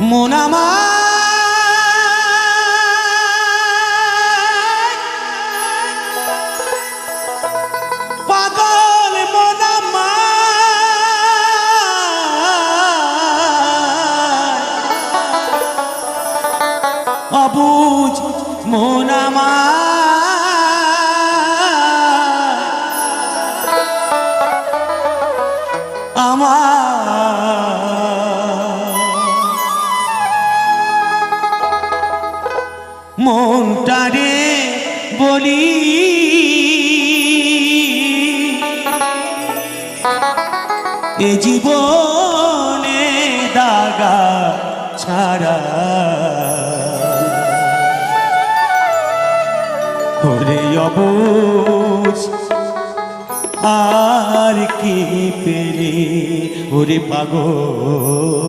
মন আমার পাগল মন আমার অবুঝ মন আমার মনটারে বলি। এ জীবনে দাগা ছাড়া ওরে অবুঝ আর কি পেরে ওরে পাগল।